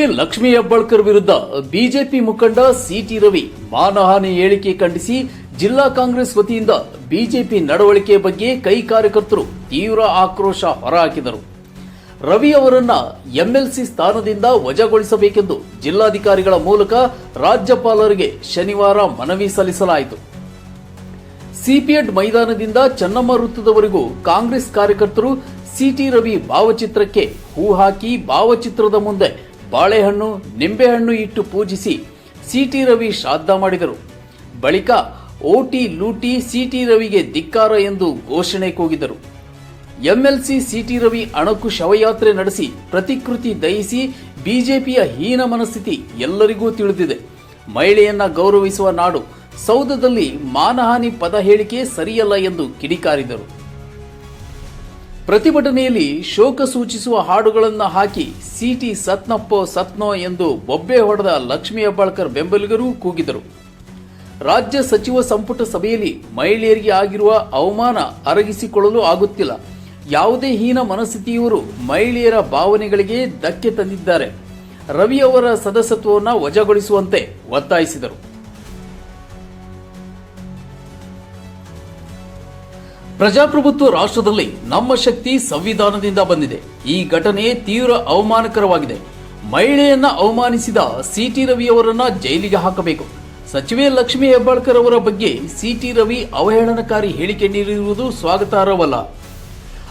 ಸಚಿವೆ ಲಕ್ಷ್ಮೀ ಹೆಬ್ಬಾಳ್ಕರ್ ವಿರುದ್ಧ ಬಿಜೆಪಿ ಮುಖಂಡ ಸಿಟಿ ರವಿ ಮಾನಹಾನಿ ಹೇಳಿಕೆ ಖಂಡಿಸಿ ಜಿಲ್ಲಾ ಕಾಂಗ್ರೆಸ್ ವತಿಯಿಂದ ಬಿಜೆಪಿ ನಡವಳಿಕೆ ಬಗ್ಗೆ ಕೈ ಕಾರ್ಯಕರ್ತರು ತೀವ್ರ ಆಕ್ರೋಶ ಹೊರಹಾಕಿದರು. ರವಿ ಅವರನ್ನ ಎಂಎಲ್ಸಿ ಸ್ಥಾನದಿಂದ ವಜಾಗೊಳಿಸಬೇಕೆಂದು ಜಿಲ್ಲಾಧಿಕಾರಿಗಳ ಮೂಲಕ ರಾಜ್ಯಪಾಲರಿಗೆ ಶನಿವಾರ ಮನವಿ ಸಲ್ಲಿಸಲಾಯಿತು. ಸಿಪಿಎಡ್ ಮೈದಾನದಿಂದ ಚನ್ನಮ್ಮ ವೃತ್ತದವರೆಗೂ ಕಾಂಗ್ರೆಸ್ ಕಾರ್ಯಕರ್ತರು ಸಿಟಿ ರವಿ ಭಾವಚಿತ್ರಕ್ಕೆ ಹೂ ಹಾಕಿ ಭಾವಚಿತ್ರದ ಮುಂದೆ ಬಾಳೆಹಣ್ಣು, ನಿಂಬೆಹಣ್ಣು ಇಟ್ಟು ಪೂಜಿಸಿ ಸಿಟಿ ರವಿ ಶ್ರಾದ್ದ ಮಾಡಿದರು. ಬಳಿಕ ಓಟಿ ಲೂಟಿ ಸಿಟಿ ರವಿಗೆ ಧಿಕ್ಕಾರ ಎಂದು ಘೋಷಣೆ ಕೂಗಿದರು. ಎಂಎಲ್ಸಿ ಸಿಟಿ ರವಿ ಅಣಕು ಶವಯಾತ್ರೆ ನಡೆಸಿ ಪ್ರತಿಕೃತಿ ದಯಿಸಿ ಬಿಜೆಪಿಯ ಹೀನ ಮನಸ್ಥಿತಿ ಎಲ್ಲರಿಗೂ ತಿಳಿದಿದೆ. ಮಹಿಳೆಯನ್ನ ಗೌರವಿಸುವ ನಾಡು ಸೌಧದಲ್ಲಿ ಮಾನಹಾನಿ ಪದ ಹೇಳಿಕೆ ಸರಿಯಲ್ಲ ಎಂದು ಕಿಡಿಕಾರಿದರು. ಪ್ರತಿಭಟನೆಯಲ್ಲಿ ಶೋಕ ಸೂಚಿಸುವ ಹಾಡುಗಳನ್ನು ಹಾಕಿ ಸಿಟಿ ಸತ್ನಪ್ಪೋ ಸತ್ನೋ ಎಂದು ಬೊಬ್ಬೆ ಹೊಡೆದ ಲಕ್ಷ್ಮೀ ಹೆಬ್ಬಾಳ್ಕರ್ ಬೆಂಬಲಿಗರು ಕೂಗಿದರು. ರಾಜ್ಯ ಸಚಿವ ಸಂಪುಟ ಸಭೆಯಲ್ಲಿ ಮಹಿಳೆಯರಿಗೆ ಆಗಿರುವ ಅವಮಾನ ಅರಗಿಸಿಕೊಳ್ಳಲು ಆಗುತ್ತಿಲ್ಲ. ಯಾವುದೇ ಹೀನ ಮನಸ್ಥಿತಿಯವರು ಮಹಿಳೆಯರ ಭಾವನೆಗಳಿಗೆ ಧಕ್ಕೆ ತಂದಿದ್ದಾರೆ. ರವಿ ಅವರ ಸದಸ್ಯತ್ವವನ್ನು ವಜಾಗೊಳಿಸುವಂತೆ ಒತ್ತಾಯಿಸಿದರು. ಪ್ರಜಾಪ್ರಭುತ್ವ ರಾಷ್ಟ್ರದಲ್ಲಿ ನಮ್ಮ ಶಕ್ತಿ ಸಂವಿಧಾನದಿಂದ ಬಂದಿದೆ. ಈ ಘಟನೆ ತೀವ್ರ ಅವಮಾನಕರವಾಗಿದೆ. ಮಹಿಳೆಯನ್ನ ಅವಮಾನಿಸಿದ ಸಿಟಿ ರವಿ ಅವರನ್ನ ಜೈಲಿಗೆ ಹಾಕಬೇಕು. ಸಚಿವೆ ಲಕ್ಷ್ಮಿ ಹೆಬ್ಬಾಳ್ಕರ್ ಅವರ ಬಗ್ಗೆ ಸಿಟಿ ರವಿ ಅವಹೇಳನಕಾರಿ ಹೇಳಿಕೆ ನೀಡಿರುವುದು ಸ್ವಾಗತಾರ್ಹವಲ್ಲ.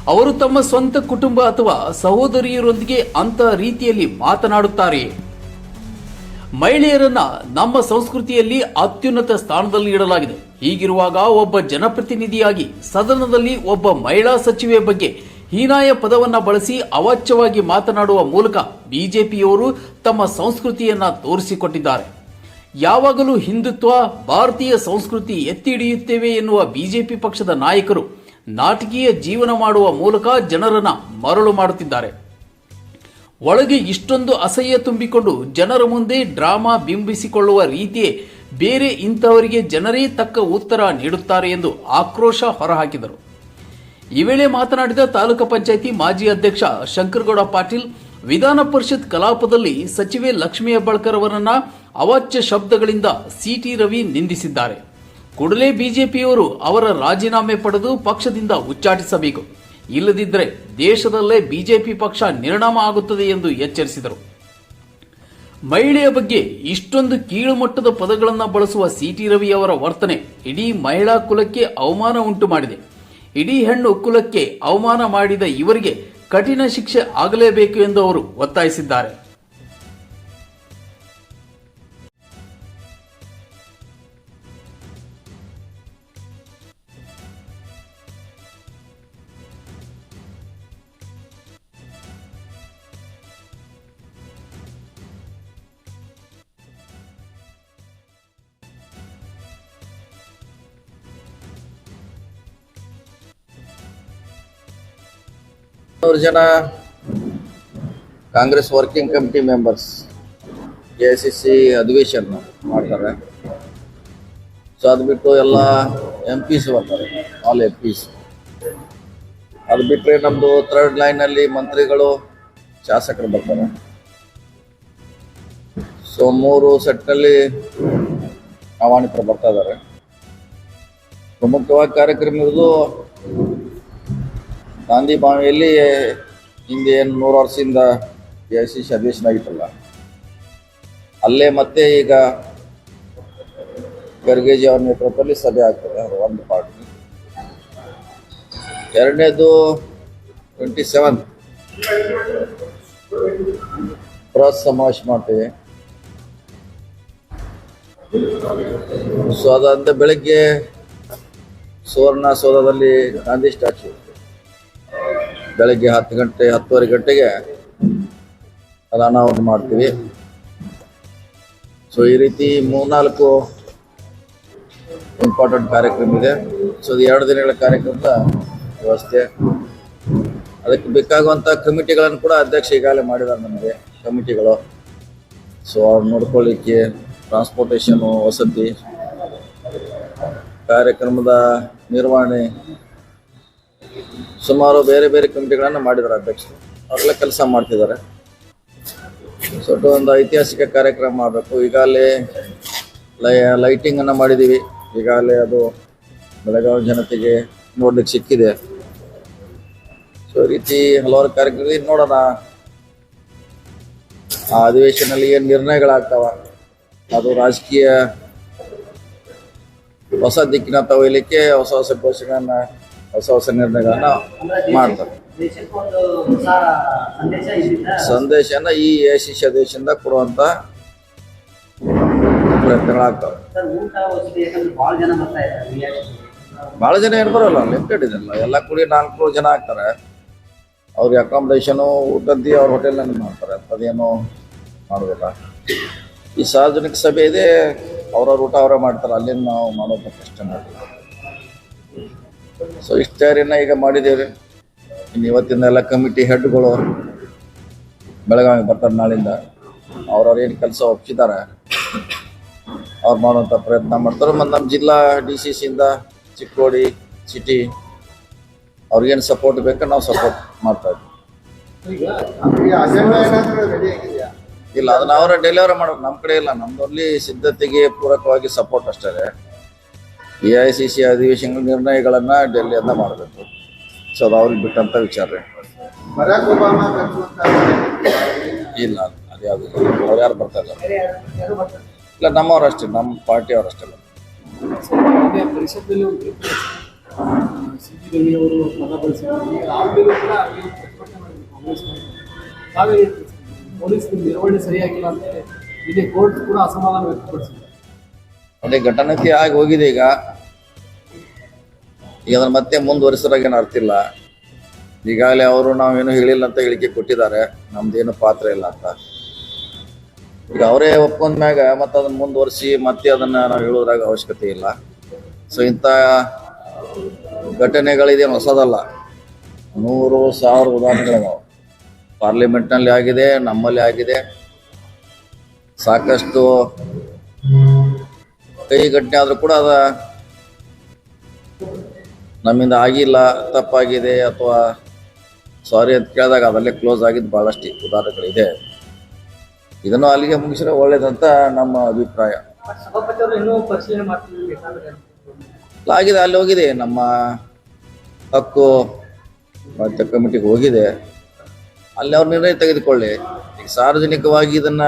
ಅವರು ತಮ್ಮ ಸ್ವಂತ ಕುಟುಂಬ ಅಥವಾ ಸಹೋದರಿಯರೊಂದಿಗೆ ಅಂತ ರೀತಿಯಲ್ಲಿ ಮಾತನಾಡುತ್ತಾರೆ. ಮಹಿಳೆಯರನ್ನ ನಮ್ಮ ಸಂಸ್ಕೃತಿಯಲ್ಲಿ ಅತ್ಯುನ್ನತ ಸ್ಥಾನದಲ್ಲಿ ಇಡಲಾಗಿದೆ. ಹೀಗಿರುವಾಗ ಒಬ್ಬ ಜನಪ್ರತಿನಿಧಿಯಾಗಿ ಸದನದಲ್ಲಿ ಒಬ್ಬ ಮಹಿಳಾ ಸಚಿವೆ ಬಗ್ಗೆ ಹೀನಾಯ ಪದವನ್ನ ಬಳಸಿ ಅವಾಚ್ಯವಾಗಿ ಮಾತನಾಡುವ ಮೂಲಕ ಬಿಜೆಪಿಯವರು ತಮ್ಮ ಸಂಸ್ಕೃತಿಯನ್ನ ತೋರಿಸಿಕೊಟ್ಟಿದ್ದಾರೆ. ಯಾವಾಗಲೂ ಹಿಂದುತ್ವ, ಭಾರತೀಯ ಸಂಸ್ಕೃತಿ ಎತ್ತಿ ಹಿಡಿಯುತ್ತೇವೆ ಎನ್ನುವ ಬಿಜೆಪಿ ಪಕ್ಷದ ನಾಯಕರು ನಾಟಕೀಯ ಜೀವನ ಮಾಡುವ ಮೂಲಕ ಜನರನ್ನ ಮರಳು ಮಾಡುತ್ತಿದ್ದಾರೆ. ಒಳಗೆ ಇಷ್ಟೊಂದು ಅಸಹ್ಯ ತುಂಬಿಕೊಂಡು ಜನರ ಮುಂದೆ ಡ್ರಾಮಾ ಬಿಂಬಿಸಿಕೊಳ್ಳುವ ರೀತಿಯೇ ಬೇರೆ ಇಂಥವರಿಗೆ ಜನರೇ ತಕ್ಕ ಉತ್ತರ ನೀಡುತ್ತಾರೆ ಎಂದು ಆಕ್ರೋಶ ಹೊರಹಾಕಿದರು. ಈ ವೇಳೆ ಮಾತನಾಡಿದ ತಾಲೂಕು ಪಂಚಾಯಿತಿ ಮಾಜಿ ಅಧ್ಯಕ್ಷ ಶಂಕರಗೌಡ ಪಾಟೀಲ್, ವಿಧಾನ ಪರಿಷತ್ ಕಲಾಪದಲ್ಲಿ ಸಚಿವೆ ಲಕ್ಷ್ಮೀ ಹೆಬ್ಬಾಳ್ಕರ್ ಅವರನ್ನ ಅವಾಚ್ಯ ಶಬ್ದಗಳಿಂದ ಸಿಟಿ ರವಿ ನಿಂದಿಸಿದ್ದಾರೆ. ಕೂಡಲೇ ಬಿಜೆಪಿಯವರು ಅವರ ರಾಜೀನಾಮೆ ಪಡೆದು ಪಕ್ಷದಿಂದ ಉಚ್ಚಾಟಿಸಬೇಕು. ಇಲ್ಲದಿದ್ದರೆ ದೇಶದಲ್ಲೇ ಬಿಜೆಪಿ ಪಕ್ಷ ನಿರ್ಣಾಮ ಆಗುತ್ತದೆ ಎಂದು ಎಚ್ಚರಿಸಿದರು. ಮಹಿಳೆಯ ಬಗ್ಗೆ ಇಷ್ಟೊಂದು ಕೀಳುಮಟ್ಟದ ಪದಗಳನ್ನು ಬಳಸುವ ಸಿಟಿ ರವಿ ಅವರ ವರ್ತನೆ ಇಡೀ ಮಹಿಳಾ ಕುಲಕ್ಕೆ ಅವಮಾನ ಉಂಟು ಮಾಡಿದೆ. ಇಡೀ ಹೆಣ್ಣು ಕುಲಕ್ಕೆ ಅವಮಾನ ಮಾಡಿದ ಇವರಿಗೆ ಕಠಿಣ ಶಿಕ್ಷೆ ಆಗಲೇಬೇಕು ಎಂದು ಅವರು ಒತ್ತಾಯಿಸಿದ್ದಾರೆ. ನೂರು ಜನ Congress working committee members A I C C ಅಧಿವೇಶನ ಮಾಡ್ತಾರೆ. ಸೊ ಅದು ಬಿಟ್ಟು ಎಲ್ಲ ಎಂ ಸಿ ಬರ್ತಾರೆ ಆಲ್ ಎಂ ಪಿಸ್ ಅದು ಬಿಟ್ಟರೆ ನಮ್ಮದು ಥರ್ಡ್ ಲೈನಲ್ಲಿ ಮಂತ್ರಿಗಳು, ಶಾಸಕರು ಬರ್ತಾರೆ. ಸೊ ಮೂರು ಸೆಟ್ನಲ್ಲಿ ಆಹ್ವಾನಿತರು ಬರ್ತಾ ಇದ್ದಾರೆ. ಪ್ರಮುಖವಾಗಿ ಕಾರ್ಯಕ್ರಮ ಇರೋದು ಗಾಂಧಿ ಬಾವಿಯಲ್ಲಿ ಹಿಂದೆ ಏನು ನೂರು ವರ್ಷದಿಂದ ಎ ಐ ಸಿ ಸಿ ಅಧಿವೇಶನ ಅಲ್ಲೇ ಮತ್ತೆ ಈಗ ಖರ್ಗೆಜಿ ಅವ್ರ ನೇತೃತ್ವದಲ್ಲಿ ಸಭೆ ಆಗ್ತದೆ ಒಂದು ಪಾರ್ಟಿ ಎರಡನೇದು ಟ್ವೆಂಟಿ ಸೆವೆನ್ ಬೃಹತ್ ಸಮಾವೇಶ ಮಾಡ್ತೇವೆ. ಸೊ ಅದಂತ ಬೆಳಗ್ಗೆ ಸುವರ್ಣ ಸೌಧದಲ್ಲಿ ಗಾಂಧಿ ಸ್ಟ್ಯಾಚ್ಯೂ ಬೆಳಗ್ಗೆ ಹತ್ತು ಗಂಟೆ, ಹತ್ತುವರೆ ಗಂಟೆಗೆ ಅದು ಅನಾವರಣ ಮಾಡ್ತೀವಿ. ಸೊ ಈ ರೀತಿ ಮೂರ್ನಾಲ್ಕು ಇಂಪಾರ್ಟೆಂಟ್ ಕಾರ್ಯಕ್ರಮ ಇದೆ. ಸೊ ಇದು ಎರಡು ದಿನಗಳ ಕಾರ್ಯಕ್ರಮದ ವ್ಯವಸ್ಥೆ. ಅದಕ್ಕೆ ಬೇಕಾಗುವಂಥ ಕಮಿಟಿಗಳನ್ನು ಕೂಡ ಅಧ್ಯಕ್ಷ ಈಗಾಗಲೇ ಮಾಡಿದ್ದಾರೆ ನಮಗೆ, ಕಮಿಟಿಗಳು. ಸೊ ಅವ್ರು ನೋಡ್ಕೊಳ್ಳಿಕ್ಕೆ ಟ್ರಾನ್ಸ್ಪೋರ್ಟೇಷನು ವಸತಿ ಕಾರ್ಯಕ್ರಮದ ನಿರ್ವಹಣೆ ಸುಮಾರು ಬೇರೆ ಬೇರೆ ಕಮಿಟಿಗಳನ್ನು ಮಾಡಿದ್ದಾರೆ ಅಧ್ಯಕ್ಷರು. ಅವರೆಲ್ಲ ಕೆಲಸ ಮಾಡ್ತಿದ್ದಾರೆ. ಸ್ವಲ್ಪ ಒಂದು ಐತಿಹಾಸಿಕ ಕಾರ್ಯಕ್ರಮ ಮಾಡಬೇಕು ಈಗಾಗಲೇ ಲೈ, ಲೈಟಿಂಗನ್ನು ಮಾಡಿದ್ದೀವಿ ಈಗಾಗಲೇ ಅದು ಬೆಳಗಾವಿ ಜನತೆಗೆ ನೋಡ್ಲಿಕ್ಕೆ ಸಿಕ್ಕಿದೆ. ಸೊ ಈ ರೀತಿ ಹಲವಾರು ಕಾರ್ಯಕ್ರಮ ನೋಡೋಣ. ಆ ಅಧಿವೇಶನದಲ್ಲಿ ಏನು ನಿರ್ಣಯಗಳಾಗ್ತಾವ? ಅದು ರಾಜಕೀಯ ಹೊಸ ದಿಕ್ಕಿನ ತಗೊಳ್ಲಿಕ್ಕೆ ಹೊಸ ಹೊಸ ಘೋಷಣೆಗಳನ್ನ ಹೊಸ ಹೊಸ ನಿರ್ಣಯಗಳನ್ನ ಮಾಡ್ತಾರೆ. ಸಂದೇಶನ ಈ ಏಷ್ಯ ದೇಶದಿಂದ ಕೊಡುವಂತ ಪ್ರಯತ್ನಗಳಾಗ್ತವೆ. ಭಾಳ ಜನ ಏನು ಬರೋಲ್ಲ ಲಿಮಿಟೆಡ್ ಇದೆಲ್ಲ. ಎಲ್ಲ ಕೂಡಿ ನಾಲ್ಕು ಜನ ಆಗ್ತಾರೆ. ಅವ್ರಿಗೆ ಅಕಾಮಡೇಷನು ಊಟದ್ದಿ ಅವ್ರ ಹೋಟೆಲ್ನಲ್ಲಿ ಮಾಡ್ತಾರೆ. ಅದೇನು ಮಾಡೋದಿಲ್ಲ ಈ ಸಾರ್ವಜನಿಕ ಸಭೆ ಇದೆ, ಅವ್ರವ್ರ ಊಟ ಅವರೇ ಮಾಡ್ತಾರೆ. ಅಲ್ಲಿಂದ ನಾವು ಮಾಡೋದಕ್ಕೆ ಕಷ್ಟ ಮಾಡಿಲ್ಲ ಸೊ ಇಷ್ಟು ತಯಾರಿಯನ್ನು ಈಗ ಮಾಡಿದ್ದೇವೆ ಇನ್ನು ಇವತ್ತಿಂದ ಎಲ್ಲ ಕಮಿಟಿ ಹೆಡ್ಗಳು ಬೆಳಗಾವಿಗೆ ಬರ್ತಾರೆ ನಾಳಿಂದ. ಅವ್ರವ್ರು ಏನು ಕೆಲಸ ಒಪ್ಪಿದ್ದಾರೆ ಅವ್ರು ಮಾಡುವಂಥ ಪ್ರಯತ್ನ ಮಾಡ್ತಾರೆ. ಮತ್ತು ನಮ್ಮ ಜಿಲ್ಲಾ ಡಿ ಸಿ ಸಿಯಿಂದ ಚಿಕ್ಕೋಡಿ ಸಿಟಿ ಅವ್ರಿಗೇನು ಸಪೋರ್ಟ್ ಬೇಕು ನಾವು ಸಪೋರ್ಟ್ ಮಾಡ್ತಾ ಇದ್ವಿ. ಇಲ್ಲ, ಅದನ್ನ ಅವರ ಡೆಲಿವರಿ ಮಾಡ್ಬೇಕು ನಮ್ಮ ಕಡೆ ಇಲ್ಲ. ನಮ್ದು ಅಲ್ಲಿ ಸಿದ್ಧತೆಗೆ ಪೂರಕವಾಗಿ ಸಪೋರ್ಟ್ ಅಷ್ಟೇ ಎ ಐ ಸಿ ಸಿ ಅಧಿವೇಶನ ನಿರ್ಣಯಗಳನ್ನು ಡೆಲ್ಲಿಯಿಂದ ಮಾಡಬೇಕು. ಸೊ ಅದು ಅವ್ರಿಗೆ ಬಿಟ್ಟಂತ ವಿಚಾರ. ರೀ ಇಲ್ಲ ಅದು ಯಾವುದು ಅವ್ರು ಯಾರು ಬರ್ತಾ ಇಲ್ಲ ಇಲ್ಲ ನಮ್ಮವ್ರು ಅಷ್ಟೇ ನಮ್ಮ ಪಾರ್ಟಿಯವ್ರು ಅಷ್ಟೇ. ಮೊನ್ನೆ ಪರಿಷತ್ನಲ್ಲಿ ಒಂದು ತೀರ್ಪು ಸಿ ಟಿ ರವಿ ಅವರು ಹೇಳ್ತೀರಿ ಪೊಲೀಸ್ ನಿರ್ವಹಣೆ ಸರಿಯಾಗಿಲ್ಲ ಅಂತ ಇಲ್ಲಿ ಕೋರ್ಟ್ ಕೂಡ ಅಸಮಾಧಾನ ವ್ಯಕ್ತಪಡಿಸಿದೆ. ಅದೇ ಘಟನಕ್ಕೆ ಆಗಿ ಹೋಗಿದೆ ಈಗ. ಈಗ ಅದನ್ನ ಮತ್ತೆ ಮುಂದುವರಿಸೋದಾಗ ಏನು ಅರ್ಥ ಇಲ್ಲ. ಈಗಾಗಲೇ ಅವರು ನಾವೇನು ಹೇಳಿಲ್ಲ ಅಂತ ಹೇಳಿಕೆ ಕೊಟ್ಟಿದ್ದಾರೆ. ನಮ್ದೇನು ಪಾತ್ರ ಇಲ್ಲ ಅಂತ. ಈಗ ಅವರೇ ಒಪ್ಕೊಂಡ ಮ್ಯಾಗ ಮತ್ತೆ ಅದನ್ನ ಮುಂದುವರಿಸಿ ಮತ್ತೆ ಅದನ್ನ ನಾವು ಹೇಳೋದ್ರಾಗ ಅವಶ್ಯಕತೆ ಇಲ್ಲ. ಸೊ ಇಂಥ ಘಟನೆಗಳಿದೇನು ಹೊಸದಲ್ಲ. ನೂರು ಸಾವಿರ ಉದಾಹರಣೆಗಳಿದಾವೆ ಪಾರ್ಲಿಮೆಂಟ್ನಲ್ಲಿ ಆಗಿದೆ, ನಮ್ಮಲ್ಲಿ ಆಗಿದೆ. ಸಾಕಷ್ಟು ಕೈ ಘಟನೆ ಆದರೂ ಕೂಡ ಅದ ನಮ್ಮಿಂದ ಆಗಿಲ್ಲ, ತಪ್ಪಾಗಿದೆ ಅಥವಾ ಸಾರಿ ಅಂತ ಕೇಳಿದಾಗ ಅದಲ್ಲೇ ಕ್ಲೋಸ್ ಆಗಿದ್ದು ಭಾಳಷ್ಟು ಉದಾಹರಣೆಗಳಿದೆ. ಇದನ್ನು ಅಲ್ಲಿಗೆ ಮುಗಿಸಿದ್ರೆ ಒಳ್ಳೇದಂತ ನಮ್ಮ ಅಭಿಪ್ರಾಯ. ಆಗಿದೆ, ಅಲ್ಲಿ ಹೋಗಿದೆ. ನಮ್ಮ ಹಕ್ಕು ಮತ್ತೆ ಕಮಿಟಿಗೆ ಹೋಗಿದೆ. ಅಲ್ಲಿ ಅವ್ರ ನಿರ್ಣಯ ತೆಗೆದುಕೊಳ್ಳಿ. ಸಾರ್ವಜನಿಕವಾಗಿ ಇದನ್ನ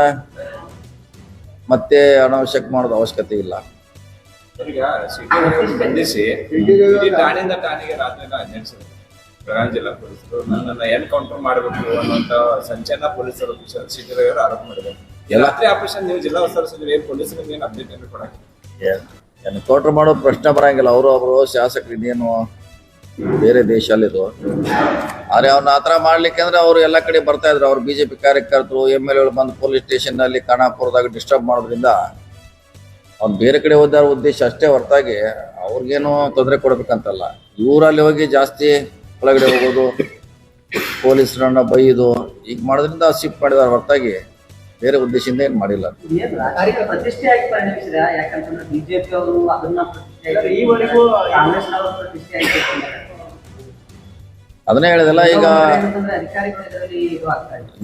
ಮತ್ತೆ ಅನಾವಶ್ಯಕ ಮಾಡೋದು ಅವಶ್ಯಕತೆ ಇಲ್ಲ. ಈಗ ಸಿಟಿ ಸ್ಪಂದಿಸಿ ಇಡೀ ಠಾಣೆಯಿಂದ ಠಾಣೆಗೆ ರಾತ್ರಿ ನಡೆಸಿದ್ರು ಬೆಳಗಾವಿ ಜಿಲ್ಲಾ ಪೊಲೀಸರು ನನ್ನನ್ನ ಎನ್ಕೌಂಟರ್ ಮಾಡಬೇಕು ಅನ್ನುವಂತ ಸಂಚಲನ ಪೊಲೀಸರು ಸಿಟಿ ರವಿಯವರು ಆರೋಪ ಮಾಡಿದ್ದಾರೆ. ಎಲ್ಲ- ರಾತ್ರಿ ಆಪರೇಷನ್ ನೀವು ಜಿಲ್ಲಾ ಉಸ್ತುವಾರಿ ಸಚಿವರು ಏನು ಪೊಲೀಸರಿಗೆ ಏನು ಅಪ್ಡೇಟ್ ಏನು ಕೊಡಕ್ಕೆ? ಎನ್ಕೌಂಟರ್ ಮಾಡೋ ಪ್ರಶ್ನೆ ಬರಂಗಿಲ್ಲ. ಅವರು ಅವರು ಶಾಸಕರು ಇನ್ನೇನು ಬೇರೆ ದೇಶ ಅಲ್ಲಿದು ಆದ್ರೆ ಅವ್ನ ಆ ಥರ ಮಾಡ್ಲಿಕ್ಕೆ ಅಂದ್ರೆ ಅವ್ರು ಎಲ್ಲ ಕಡೆ ಬರ್ತಾ ಇದ್ರು. ಅವ್ರು ಬಿಜೆಪಿ ಕಾರ್ಯಕರ್ತರು ಎಂ ಎಲ್ ಎಗಳು ಬಂದು ಪೊಲೀಸ್ ಸ್ಟೇಷನ್ ಸ್ಟೇಷನ್ನಲ್ಲಿ ಖಾನಾಪುರದಾಗ ಡಿಸ್ಟರ್ಬ್ ಮಾಡೋದ್ರಿಂದ ಅವ್ನು ಬೇರೆ ಕಡೆ ಹೋದಾರ ಉದ್ದೇಶ ಅಷ್ಟೇ ಹೊರತಾಗಿ ಅವ್ರಿಗೇನು ತೊಂದರೆ ಕೊಡ್ಬೇಕಂತಲ್ಲ. ಇವರಲ್ಲಿ ಹೋಗಿ ಜಾಸ್ತಿ ಒಳಗಡೆ ಹೋಗೋದು ಪೊಲೀಸರನ್ನ ಬೈಯೋದು ಈಗ ಮಾಡೋದ್ರಿಂದ ಶಿಫ್ಟ್ ಮಾಡಿದಾರ ಹೊರತಾಗಿ ಬೇರೆ ಉದ್ದೇಶದಿಂದ ಏನು ಮಾಡಿಲ್ಲ. ಏನು ರಾಜಕೀಯ ಪ್ರತಿಷ್ಠೆಯಾಗಿ ಪರಿಣಮಿಸಿದೆ ಯಾಕಂತಂದ್ರೆ ಬಿಜೆಪಿ ಅವರು ಅದನ್ನ ಅದನ್ನೇ ಹೇಳಿದಲ್ಲ ಈಗ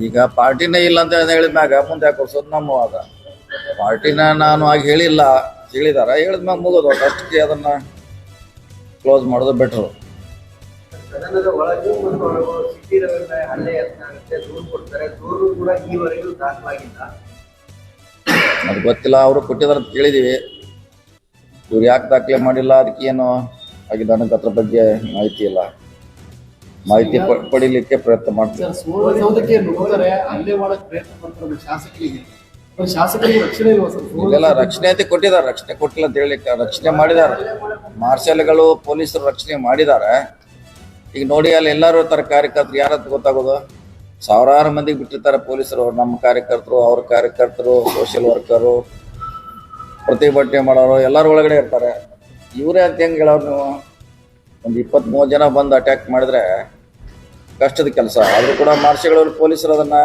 ಈಗ ಪಾರ್ಟಿನೇ ಇಲ್ಲ ಅಂತ ಹೇಳಿದ್ಮ್ಯಾಗ ಮುಂದೆ ಯಾಕೆ ಕೊಡ್ಸೋದು ನಮ್ಮ ವಾದ. ಪಾರ್ಟಿನ ನಾನು ಆಗ ಹೇಳಿಲ್ಲ ಹೇಳಿದಾರ ಮ್ಯಾಗ ಮುಗೋದು ಅಷ್ಟಕ್ಕೆ ಅದನ್ನ ಕ್ಲೋಸ್ ಮಾಡೋದು ಬೆಟ್ರು ಅದು ಗೊತ್ತಿಲ್ಲ ಅವರು ಕೊಟ್ಟಿದಾರ ಅಂತ ಕೇಳಿದೀವಿ ಇವ್ರು ಯಾಕೆ ದಾಖಲೆ ಮಾಡಿಲ್ಲ ಅದಕ್ಕೆ ಏನು ಅನ್ನೋದು ಅದ್ರ ಬಗ್ಗೆ ಮಾಹಿತಿ ಇಲ್ಲ. ಮಾಹಿತಿ ಪಡೀಲಿಕ್ಕೆ ಪ್ರಯತ್ನ ಮಾಡ್ತೀವಿ. ರಕ್ಷಣೆ ಅಂತ ಕೊಟ್ಟಿದ್ದಾರೆ ರಕ್ಷಣೆ ಕೊಟ್ಟಿಲ್ಲ ಅಂತ ಹೇಳಿ ರಕ್ಷಣೆ ಮಾಡಿದ್ದಾರೆ. ಮಾರ್ಷಲ್ಗಳು ಪೊಲೀಸರು ರಕ್ಷಣೆ ಮಾಡಿದ್ದಾರೆ. ಈಗ ನೋಡಿ ಅಲ್ಲಿ ಎಲ್ಲರೂ ತರ ಕಾರ್ಯಕರ್ತರು ಯಾರಂತ ಗೊತ್ತಾಗೋದು? ಸಾವಿರಾರು ಮಂದಿಗೆ ಬಿಟ್ಟಿರ್ತಾರೆ ಪೊಲೀಸರು ನಮ್ಮ ಕಾರ್ಯಕರ್ತರು ಅವ್ರ ಕಾರ್ಯಕರ್ತರು ಸೋಷಿಯಲ್ ವರ್ಕರು ಪ್ರತಿಭಟನೆ ಮಾಡೋರು ಎಲ್ಲರೂ ಒಳಗಡೆ ಇರ್ತಾರೆ. ಇವರೇ ಅಂತ ಹೆಂಗೆ ಹೇಳೋರು ನೀವು? ಒಂದು ಇಪ್ಪತ್ತ್ ಮೂವತ್ತು ಜನ ಬಂದು ಅಟ್ಯಾಕ್ ಮಾಡಿದ್ರೆ ಕಷ್ಟದ ಕೆಲಸ. ಆದರೂ ಕೂಡ ಮಾರ್ಷಲ್ಗಳು ಪೊಲೀಸರು ಅದನ್ನ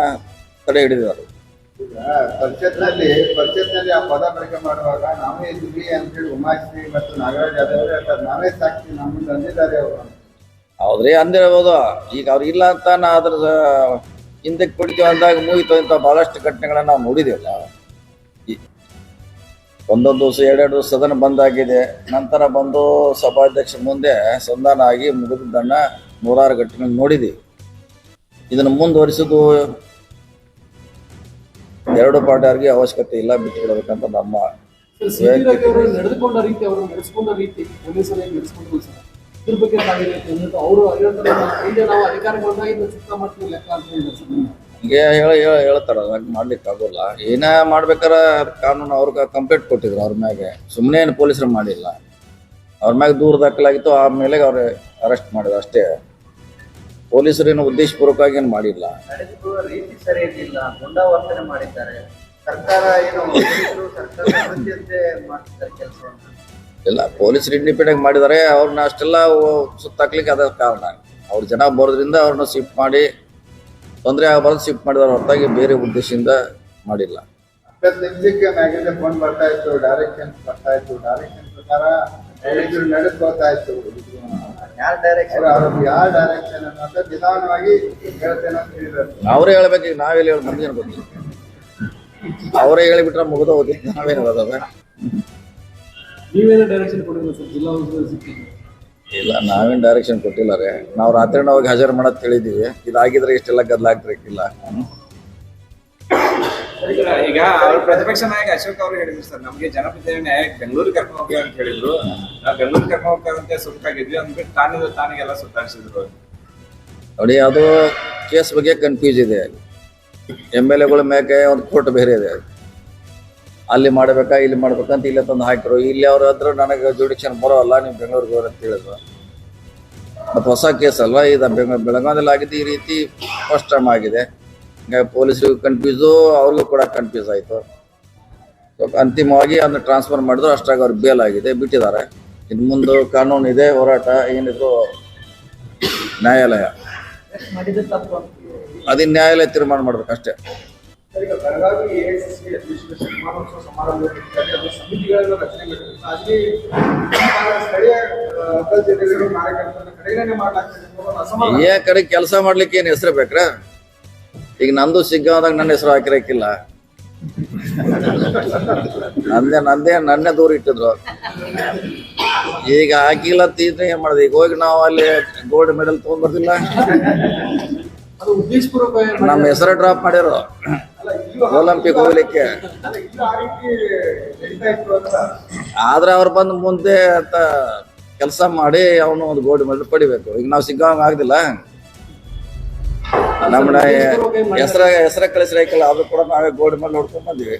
ತಡೆ ಹಿಡಿದಿದ್ದಾರೆ. ಈಗ ಪರಿಷತ್ನಲ್ಲಿ ಪರಿಷತ್ನಲ್ಲಿ ಆ ಪದ ಬಳಕೆ ಮಾಡುವಾಗ ನಾವೇ ಇದ್ವಿ ಅಂತೇಳಿ ಉಮಾಶ್ರೀ ಮತ್ತು ನಾಗರಾಜ್ ಯಾದವ್ ಅವ್ರು ಹೇಳ್ತಾರೆ ನಾವೇ ಸಾಕ್ಷಿ ನಮ್ಮ ಮುಂದೆ ಅಂದಿದ್ದಾರೆ ಅವರು ಹೌದ್ರಿ ಅಂದಿರಬಹುದು ಈಗ ಅವ್ರು ಇಲ್ಲ ಅಂತ ನಾ ಅದ್ರ ಹಿಂದಕ್ಕೆ ಕುಡಿತೀವಿ ಅಂದಾಗ ಮುಗಿತು ಇಂಥ ಬಹಳಷ್ಟು ಘಟನೆಗಳನ್ನ ನಾವು ನೋಡಿದೇವಲ್ಲ ಒಂದೊಂದು ದಿವಸ ಎರಡೆರಡು ದಿವಸ ಸದನ ಬಂದಾಗಿದೆ ನಂತರ ಬಂದು ಸಭಾಧ್ಯಕ್ಷ ಮುಂದೆ ಸಂಧಾನ ಆಗಿ ಮುಗಿದನ್ನ ನೂರಾರು ಘಟನೆ ನೋಡಿದ್ದೀವಿ. ಇದನ್ನು ಮುಂದುವರಿಸೋದು ಎರಡು ಪಾರ್ಟಿಯವ್ರಿಗೆ ಅವಶ್ಯಕತೆ ಇಲ್ಲ ಬಿಟ್ಟುಬಿಡಬೇಕಂತ ನಮ್ಮ ಸಿಟಿ ರವಿ ನಡೆದುಕೊಂಡ ರೀತಿ ಅವರು ನಡೆಸ್ಕೊಂಡ ರೀತಿ ಪೊಲೀಸರು ಹೇಗೆ ನಡೆಸ್ಕೊಂಡ್ರು ಸರ್. ಇದ್ರ ಬಗ್ಗೆ ತಾವೇನು ಹೇಳ್ತೀರಿ? ಅವರು ಹೇಳ್ತಾರೆ ಹಿಂದೆ ನಾವು ಅಧಿಕಾರಕ್ಕೆ ಬಂದಾಗ ಇದನ್ನ ಚುಕ್ತ ಲೆಕ್ಕ ಅಂತ ಹೇಳಿದ್ರು ಸರ್. ಹಿಂಗೆ ಹೇಳ ಹೇಳ ಹೇಳ್ತಾರ ಹಂಗೆ ಮಾಡ್ಲಿಕ್ಕೆ ಆಗೋಲ್ಲ. ಏನೇ ಮಾಡ್ಬೇಕಾರ ಕಾನೂನು ಅವ್ರಿಗೆ ಕಂಪ್ಲೇಂಟ್ ಕೊಟ್ಟಿದ್ರು ಅವ್ರ ಮ್ಯಾಗೆ. ಸುಮ್ಮನೆ ಏನು ಪೊಲೀಸರು ಮಾಡಿಲ್ಲ. ಅವ್ರ ಮ್ಯಾಗ ದೂರ ದಾಖಲಾಗಿತ್ತು ಆಮೇಲೆ ಅವ್ರ ಅರೆಸ್ಟ್ ಮಾಡಿದ್ರು ಅಷ್ಟೇ. ಪೊಲೀಸರು ಏನು ಉದ್ದೇಶಪೂರ್ವಕವಾಗಿ ಏನು ಮಾಡಿಲ್ಲ. ರೀತಿ ಗುಂಡಾವರ್ತನೆ ಮಾಡಿದ್ದಾರೆ. ಸರ್ಕಾರ ಏನು ಇಲ್ಲ ಪೊಲೀಸರು ಇಂಡಿಪೆಂಡೆಂಟ್ ಮಾಡಿದ್ದಾರೆ. ಅವ್ರನ್ನ ಅಷ್ಟೆಲ್ಲ ಸುತ್ತಾಕ್ಲಿಕ್ಕೆ ಅದ ಕಾರಣ. ಅವ್ರ ಜನ ಬರೋದ್ರಿಂದ ಅವ್ರನ್ನ ಶಿಫ್ಟ್ ಮಾಡಿ ತೊಂದರೆ ಆಗಬಾರ್ದು ಶಿಫ್ಟ್ ಮಾಡಿದಾರೆ ಹೊರತಾಗಿ ಬೇರೆ ಉದ್ದೇಶದಿಂದ ಮಾಡಿಲ್ಲ. ಫೋನ್ ಬರ್ತಾ ಇತ್ತು. ಡೈರೆಕ್ಷನ್ ಬರ್ತಾ ಇತ್ತು. ಡೈರೆಕ್ಷನ್ ಪ್ರಕಾರ ಡೈರೆಕ್ಷನ್ ಅವ್ರ ಅವ್ರ ಯಾವ ಡೈರೆಕ್ಷನ್ ಅನ್ನೋದು ನಿಧಾನವಾಗಿ ಹೇಳ್ತೇನೆ ಅಂತ ಹೇಳಿದ್ರು. ಅವರೇ ಹೇಳ್ಬೇಕು ಈಗ ನಾವೆಲ್ಲಿ ಹೇಳಿ ಮಂದಿ ಗೊತ್ತಿಲ್ಲ. ಅವರೇ ಹೇಳಿಬಿಟ್ರೆ ಮುಗಿದ ಹೋಗಿತ್ತು ನಾವೇನು ಡೈರೆಕ್ಷನ್ ಕೊಟ್ಟಿಲ್ಲ ಸರ್? ಜಿಲ್ಲಾ ಉಸ್ತುವಾರಿ ಸಿಕ್ಕಿದೆ ಇಲ್ಲ ನಾವೇನು ಡೈರೆಕ್ಷನ್ ಕೊಟ್ಟಿಲ್ಲ ರೀ. ನಾವು ರಾತ್ರಿ ಹೋಗಿ ಹಾಜರು ಮಾಡೋದು ಹೇಳಿದ್ದೀವಿ ಇದಾಗಿದ್ರೆ ಇಷ್ಟೆಲ್ಲ ಗದ್ದಲಾಗ್ತಿರ್ಕಿಲ್ಲ ಈಗ ಅವ್ರ ಪ್ರತಿಪಕ್ಷ ನಾಯಕ ಅಶೋಕ್ ಅವರು ಹೇಳಿದ್ರು ಸರ್, ನಮಗೆ ಜನಪ್ರತಿನಿಧಿ ಬೆಂಗಳೂರಿಗೆ ಕರ್ಕೊಂಡು ಹೋಗಿ ಅಂತ ಹೇಳಿದ್ರು. ನಾವು ಬೆಂಗಳೂರಿಗೆ ಕರ್ಕೊಂಡು ಹೋಗ್ತಾರಂತೆ ಸುತ್ತಾಗಿದ್ವಿ ಅಂದ್ಬಿಟ್ಟು ತಾನಿಗೆ ತಾನಿಗೆಲ್ಲ ಸುತ್ತಾಡಿಸಿದ್ರು ನೋಡಿ, ಅದು ಕೇಸ್ ಬಗ್ಗೆ ಕನ್ಫ್ಯೂಸ್ ಇದೆ. ಎಂ ಎಲ್ ಎಗಳ ಮೇಲೆ ಒಂದು ಕೋರ್ಟ್ ಬೇರೆ ಇದೆ. ಅಲ್ಲಿ ಮಾಡ್ಬೇಕಾ, ಇಲ್ಲಿ ಮಾಡ್ಬೇಕಂತ ಇಲ್ಲೇ ತಂದು ಹಾಕಿದ್ರು. ಇಲ್ಲಿ ಅವ್ರ ಹತ್ರ ನನಗೆ ಜುಡಿಕ್ಷನ್ ಬರೋಲ್ಲ, ನೀವು ಬೆಂಗಳೂರಿಗೆ ಹೋಗ್ರಿ ಅಂತ ಹೇಳಿದ್ರು. ಮತ್ತು ಹೊಸ ಕೇಸ್ ಅಲ್ವಾ ಇದು? ಬೆಳಗಾವಿಯಲ್ಲಿ ಆಗಿದ್ದು ಈ ರೀತಿ ಫಸ್ಟ್ ಟೈಮ್ ಆಗಿದೆ. ಹಿಂಗಾಗಿ ಪೊಲೀಸರಿಗೂ ಕನ್ಫ್ಯೂಸು ಅವ್ರಿಗೂ ಕೂಡ ಕನ್ಫ್ಯೂಸ್ ಆಯಿತು. ಅಂತಿಮವಾಗಿ ಅದನ್ನ ಟ್ರಾನ್ಸ್ಫರ್ ಮಾಡಿದ್ರು, ಅಷ್ಟಾಗಿ ಅವ್ರಿಗೆ ಬೇಲ್ ಆಗಿದೆ, ಬಿಟ್ಟಿದ್ದಾರೆ. ಇನ್ನು ಮುಂದೆ ಕಾನೂನು ಇದೆ, ಹೋರಾಟ, ಏನಿದ್ರು ನ್ಯಾಯಾಲಯ. ಅದಿನ್ ನ್ಯಾಯಾಲಯ ತೀರ್ಮಾನ ಮಾಡ್ಬೇಕು ಅಷ್ಟೇ. ಏ, ಕಡೆ ಕೆಲಸ ಮಾಡ್ಲಿಕ್ಕೆ ಏನು ಹೆಸರು ಬೇಕ್ರ? ಈಗ ನಂದು ಸಿಗ್ಗಾದಾಗ ನನ್ನ ಹೆಸರು ಹಾಕಿರಕ್ಕಿಲ್ಲ ನಂದೇ ನಂದೇ, ನನ್ನೇ ದೂರ ಇಟ್ಟಿದ್ರು. ಈಗ ಹಾಕಿಲ್ಲ ತೀದ್ರೆ ಏನ್ ಮಾಡಿದೆ? ಈಗ ಹೋಗಿ ನಾವು ಅಲ್ಲಿ ಗೋಲ್ಡ್ ಮೆಡಲ್ ತಗೊಂಡ್ ಬರ್ತಿಲ್ಲ ನಮ್ಮ ಹೆಸರು ಡ್ರಾಪ್ ಮಾಡಿರೋ ಒಲಿಂಪಿಕ್ ಹೋಗ್ಲಿಕ್ಕೆ. ಆದ್ರೆ ಅವ್ರು ಬಂದು ಮುಂದೆ ಕೆಲಸ ಮಾಡಿ ಅವನು ಒಂದು ಗೋಲ್ಡ್ ಮೆಡಲ್ ಪಡಿಬೇಕು. ಈಗ ನಾವು ಸಿಗ್ಗಾವಂಗ ಆಗ್ದಿಲ್ಲ. ನಮ್ಮ ಹೆಸರ ಹೆಸರ ಕಳಿಸ್ರಾಕಿಲ್ಲ ಅದು ಕೂಡ ನಾವೇ ಗೋಲ್ಡ್ ಮೇಲೆ ನೋಡ್ಕೊಂಡ್ ಬಂದಿವಿ.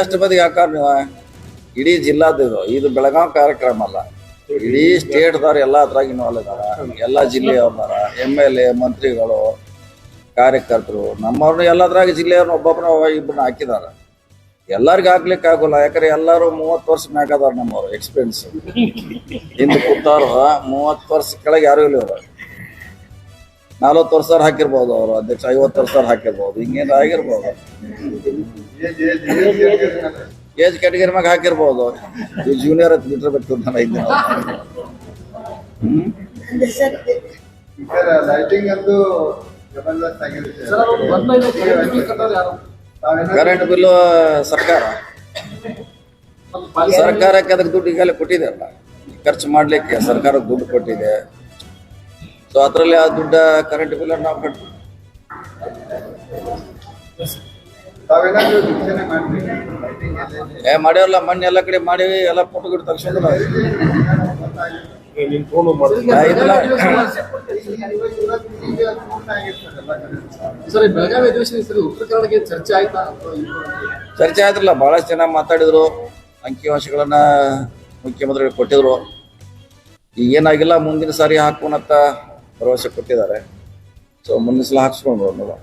ಎಷ್ಟು ಬದಿಗೆ ಹಾಕಾರ ನೀವ ಇಡೀ ಜಿಲ್ಲಾದ ಇದು. ಬೆಳಗಾವಿ ಕಾರ್ಯಕ್ರಮ ಅಲ್ಲ. ಇಡೀ ಸ್ಟೇಟ್ದವ್ರು ಎಲ್ಲ ಅದ್ರಾಗ ಇನ್ವಾಲ್ವ್ ಇದಾರ. ಎಲ್ಲ ಜಿಲ್ಲೆಯವ್ರದಾರ. ಎಂ ಎಲ್ ಎ ಮಂತ್ರಿಗಳು, ಕಾರ್ಯಕರ್ತರು. ನಮ್ಮವ್ರನ್ನ ಎಲ್ಲದ್ರಾಗ ಜಿಲ್ಲೆಯವ್ರನ್ನ ಒಬ್ಬೊಬ್ಬನ ಇಬ್ಬರನ್ನ ಹಾಕಿದಾರ. ಎಲ್ಲರಿಗೂ ಹಾಕ್ಲಿಕ್ಕೆ ಆಗೋಲ್ಲ ಯಾಕಂದ್ರೆ ಎಲ್ಲರೂ ಮೂವತ್ತು ವರ್ಷ ಮ್ಯಾಗ ಅದಾರ ನಮ್ಮವ್ರು ಎಕ್ಸ್ಪೀರಿಯನ್ಸ್ ಹಿಂದೆ ಕೂತಾರ ಮೂವತ್ತು ವರ್ಷ ಕೆಳಗೆ ಯಾರು ಇಲ್ಲ ಇವ್ರು. ನಲ್ವತ್ತು ವರ್ಷ ಹಾಕಿರ್ಬೋದು ಅವರು ಅಧ್ಯಕ್ಷ ಐವತ್ತು ವರ್ಷ ಹಾಕಿರ್ಬೋದು ಹಿಂಗೇನು ಆಗಿರ್ಬೋದು. ಏಜ್ ಕ್ಯಾಟಗರಿ ಮ್ಯಾಗ ಹಾಕಿರ್ಬೋದು. ಈ ಜೂನಿಯರ್ ಅಂತ ಬಿಟ್ಟಿರ್ಬೇಕು ನಾನು ಐದು ಲೈಟಿಂಗ್ ಅಂತೂ ಜಬರ್ದಸ್ತ್ ಆಗಿರುತ್ತೆ. ಕರೆಂಟ್ ಬಿಲ್ಲು ಸರ್ಕಾರ. ಸರ್ಕಾರಕ್ಕೆ ಅದಕ್ಕೆ ದುಡ್ಡು ಈಗಲೇ ಕೊಟ್ಟಿದೆ ಅಲ್ಲ ಖರ್ಚು ಮಾಡ್ಲಿಕ್ಕೆ ಸರ್ಕಾರ ದುಡ್ಡು ಕೊಟ್ಟಿದೆ. ಸೊ ಅದರಲ್ಲಿ ಆ ದುಡ್ಡ ಕರೆಂಟ್ ಬಿಲ್ ನಾವು ಕಟ್ತೀವಿ ಏ, ಮಾಡ್ಯಾರಲ್ಲ ಮಣ್ಣು ಎಲ್ಲ ಕಡೆ ಮಾಡೀವಿ ಎಲ್ಲ ಫೋಟೋ ಗಿಡ ತಗ್ಸ್ಕೊಂಡು ಉತ್ತರ ಕನ್ನಡಕ್ಕೆ ಚರ್ಚೆ ಆಯ್ತಾ? ಚರ್ಚೆ ಆದ್ರಲ್ಲ ಬಹಳಷ್ಟು ಜನ ಮಾತಾಡಿದ್ರು. ಅಂಕಿಅಂಶಗಳನ್ನ ಮುಖ್ಯಮಂತ್ರಿಗಳು ಕೊಟ್ಟಿದ್ರು. ಈಗ ಏನಾಗಿಲ್ಲ ಮುಂದಿನ ಸಾರಿ ಹಾಕೋಣಂತ ಭರವಸೆ ಕೊಟ್ಟಿದ್ದಾರೆ. ಸೊ ಮುಂದಿನ ಸಲ ಹಾಕ್ಸ್ಕೊಂಡು ನೋಡೋಣ